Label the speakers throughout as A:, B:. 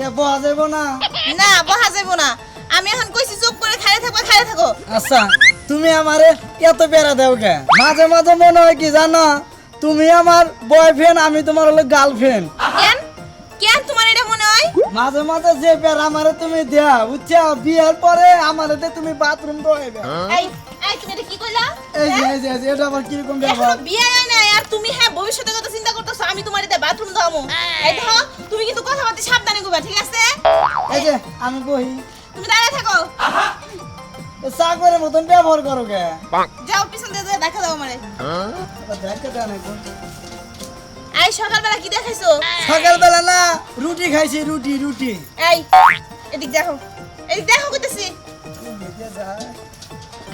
A: কে বহা না।
B: না বহা না। আমি এখন কইছি চুপ করে খাড়ে খাড়ে থাকো।
A: আচ্ছা তুমি আমারে এত বেড়া দেও কে? মাঝে মাঝে মনে হয় কি জানো তুমি আমার বয়ফ্রেন্ড আমি তোমার হলো গার্লফ্রেন্ড
B: কেন? কেন তোমার এটা মনে হয়?
A: মাঝে মাঝে যে বেড়া আমারে তুমি দেয়া বুঝছ? বিয়ের পরে আমারে তুমি বাথরুম ধোয়াইবে
B: এই এই তুমি এটা কি কইলা?
A: এই যে
B: হ্যাঁ?
A: এই যে এটা আবার কীরকম
B: এখনও
A: ব্যবহার?
B: বিয়ে হয় নাই আর তুমি হ্যাঁ ভবিষ্যতের কথা চিন্তা করতেছো আমি তোমার এতে বাথরুম দামু এই দেখো তুমি কিন্তু কথাবার্তা সাবধানে কইবা ঠিক আছে?
A: এই যে আমি বহি।
B: তুমি দাঁড়ায় থাকো।
A: মতন ব্যবহার করো কে?
B: যাও পিছন দিয়ে দেখা দাও আমারে।
A: দেখতে দেন একটু।
B: এই সকালবেলা কি দেখাইছো?
A: সকালবেলা না রুটি খাইছি রুটি রুটি।
B: এই এদিক দেখো। এদিক দেখো কইতেছি।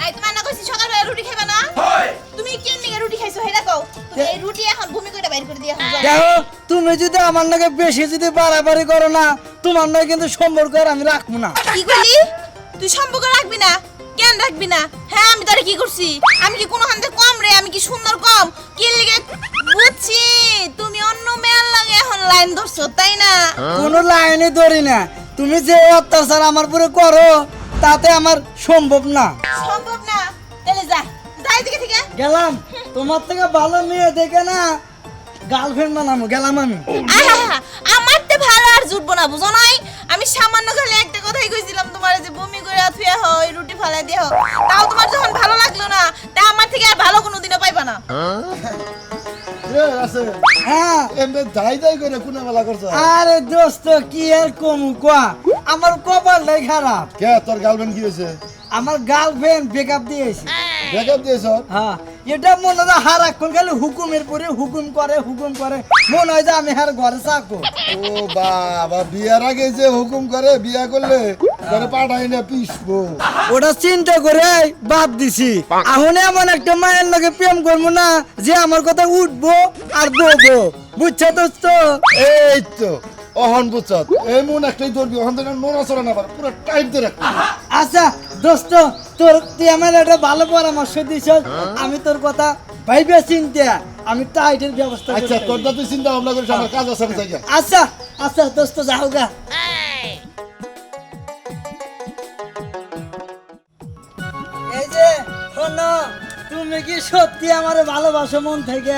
B: এই তোমার না কইছি সকালবেলা এই রুটি এখন ভূমি করে বাইর করে দিয়ে
A: দেখো তুমি যদি আমার নাকি বেশি যদি বাড়াবাড়ি করো না তোমার নাকি কিন্তু সম্পর্ক আর আমি রাখব না।
B: কি কইলি তুই সম্পর্ক রাখবি না? কেন রাখবি না? হ্যাঁ আমি তারে কি করছি? আমি কি কোনো হাতে কম রে? আমি কি সুন্দর কম? কি লিগে? বুঝছি তুমি অন্য মেয়ের লাগে এখন লাইন ধরছো তাই না?
A: কোনো লাইনে ধরি না। তুমি যে অত্যাচার আমার পুরো করো তাতে আমার সম্ভব না।
B: সম্ভব না। তাহলে যা যাই দিকে থেকে।
A: গেলাম। তোমার থেকে ভালো মেয়ে দেখে না গার্লফ্রেন্ড বানাবো গেলাম আমি।
B: আমার তো ভালো আর জুটবো না বুঝো নাই? আমি সামান্য খালি একটা কথাই কইছিলাম তোমার যে বমি করে থুয়ে হয় রুটি ফালাই দিয়ে হোক তাও তোমার যখন ভালো লাগল না তা আমার থেকে আর ভালো কোনোদিনও পাইবা না।
A: হ্যাঁ।
C: এমনি যাই যাই করে কোনে মেলা করছ?
A: আরে দোস্ত কি আর কমু কোয়া? আমার কপালটাই খারাপ।
C: কে তোর গার্লফ্রেন্ড কি হয়েছে?
A: আমার গার্লফ্রেন্ড ব্রেকআপ দিয়েছে।
C: ব্রেকআপ দিয়েছ
A: হ্যাঁ এটা মনে হয় হারাক্ষণ খালি হুকুমের পরে হুকুম করে হুকুম করে। মনে হয় যে আমি হার ঘরে চাকো।
C: ও বাবা বিয়ার আগে যে হুকুম করে বিয়া করলে ঘরে পাঠাই না পিসবো।
A: ওটা চিন্তা করে বাদ দিছি। এখন এমন একটা মায়ের লগে প্রেম করব না যে আমার কথা উঠবো আর বলব। বুঝছ দোস্ত
C: এই তো অহন বুঝছত এই মন একটাই ধরবি অহন থেকে নোনা চড়া না পুরো টাইট রাখবি।
A: আচ্ছা দোস্ত তোর তুই আমার একটা ভালো পরামর্শ দিছ আমি তোর কথা ভাইবে চিনতে। আমি টাইটের ব্যবস্থা
C: আচ্ছা
A: দিই।
C: তোর তুই চিন্তা ভাবনা করিস আমার কাজ আছে
A: আচ্ছা আচ্ছা দোস্ত যাও গা। এই যে শোনো তুমি কি সত্যি আমার ভালোবাসো মন থেকে?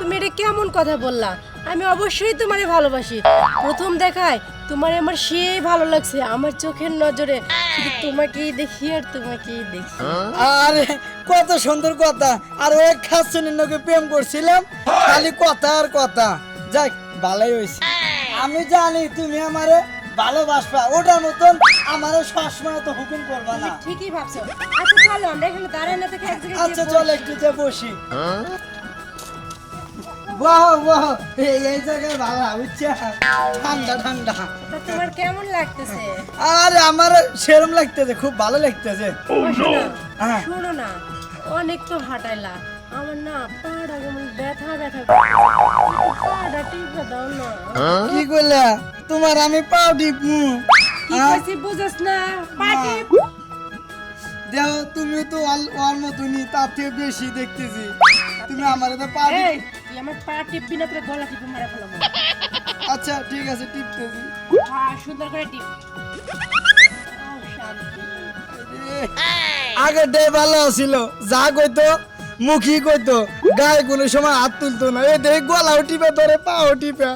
D: তুমি এটা কেমন কথা বললা? আমি অবশ্যই তোমারে ভালোবাসি। প্রথম দেখায় তোমার আমার সেই ভালো লাগছে আমার চোখের নজরে। শুধু তোমাকেই দেখি আর তোমাকেই দেখি।
A: আরে কত সুন্দর কথা। আর ওই খাসুনির লোকে প্রেম করছিলাম খালি কথা আর কথা। যাক ভালোই হয়েছে। আমি জানি তুমি আমারে ভালোবাসবা। ওটার মতন আমারে সবসময় তো হুকুম করবা না।
D: ঠিকই ভাবছ। আচ্ছা চলো আমরা এখানে দাঁড়ায় না থেকে
A: আচ্ছা চল। একটু যে বসি। বাহ বাহ এই এই জায়গায় ভালো বুঝছে? ঠান্ডা ঠান্ডা।
D: তা তোমার কেমন লাগতেছে?
A: আর আমার সেরম লাগতেছে খুব ভালো লাগতেছে।
D: ও শোনো,
A: হ্যাঁ।
D: শোনো না অনেক তো হাঁটাইলা। আমার না পাড়া কেমন ব্যথা ব্যথা পাড়া টিপে দাও না।
A: কি করলে? তোমার আমি পাও টিপু
D: কি কইছি বুঝছ না? পা টিপ।
A: দেও তুমি তো অল- মতনই তার থেকে বেশি দেখতেছি। তুমি আমার তো পা
D: তুই আমার পা টিপবি না তোর গলা টিপে মারা ফেলাবো।
A: আচ্ছা ঠিক আছে টিপতেছি।
D: হ্যাঁ সুন্দর করে টিপ।
A: আগের। ডে ভালো ছিল যা কইতো মুখি কইতো। গায়ে কোনো সময় হাত তুলতো না। এ দেখ গলাও টিপে ধরে পাও টিপে।